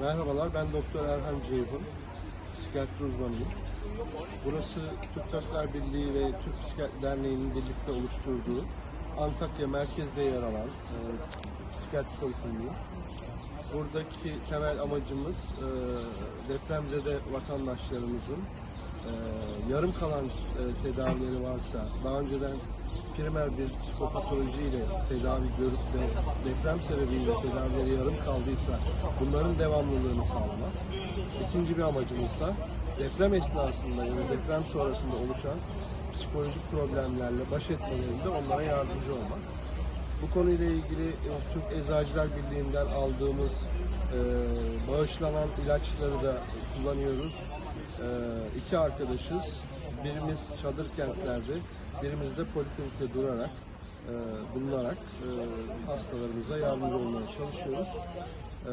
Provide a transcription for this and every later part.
Merhabalar, ben Doktor Erhan Ceyhun, psikiyatri uzmanıyım. Burası Türk Tabipler Birliği ve Türk Psikiyatri Derneği'nin birlikte oluşturduğu Antakya merkezde yer alan e, psikiyatri polikliniği. Buradaki temel amacımız e, depremzede vatandaşlarımızın e, yarım kalan e, tedavileri varsa, daha önceden primer bir psikopatoloji ile tedavi görüp de deprem sebebiyle tedavileri yarım kaldıysa bunların devamlılığını sağlamak. İkinci bir amacımız da deprem esnasında ya da deprem sonrasında oluşan psikolojik problemlerle baş etmelerinde onlara yardımcı olmak. Bu konuyla ilgili e, Türk Eczacılar Birliği'nden aldığımız e, bağışlanan ilaçları da kullanıyoruz. E, iki arkadaşız. Birimiz çadır kentlerde, birimiz de poliklinikte durarak, e, bulunarak e, hastalarımıza yardımcı olmaya çalışıyoruz. E,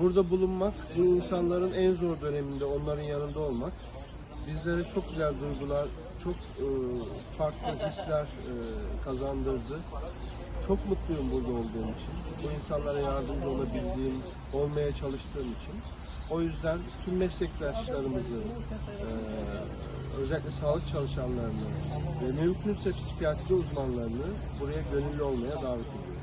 burada bulunmak, bu insanların en zor döneminde onların yanında olmak bizlere çok güzel duygular, çok e, farklı hisler e, kazandırdı. Çok mutluyum burada olduğum için. Bu insanlara yardımcı olabildiğim, olmaya çalıştığım için. O yüzden tüm meslektaşlarımızı, e, özellikle sağlık çalışanlarını ve mümkünse psikiyatri uzmanlarını buraya gönüllü olmaya davet ediyorum.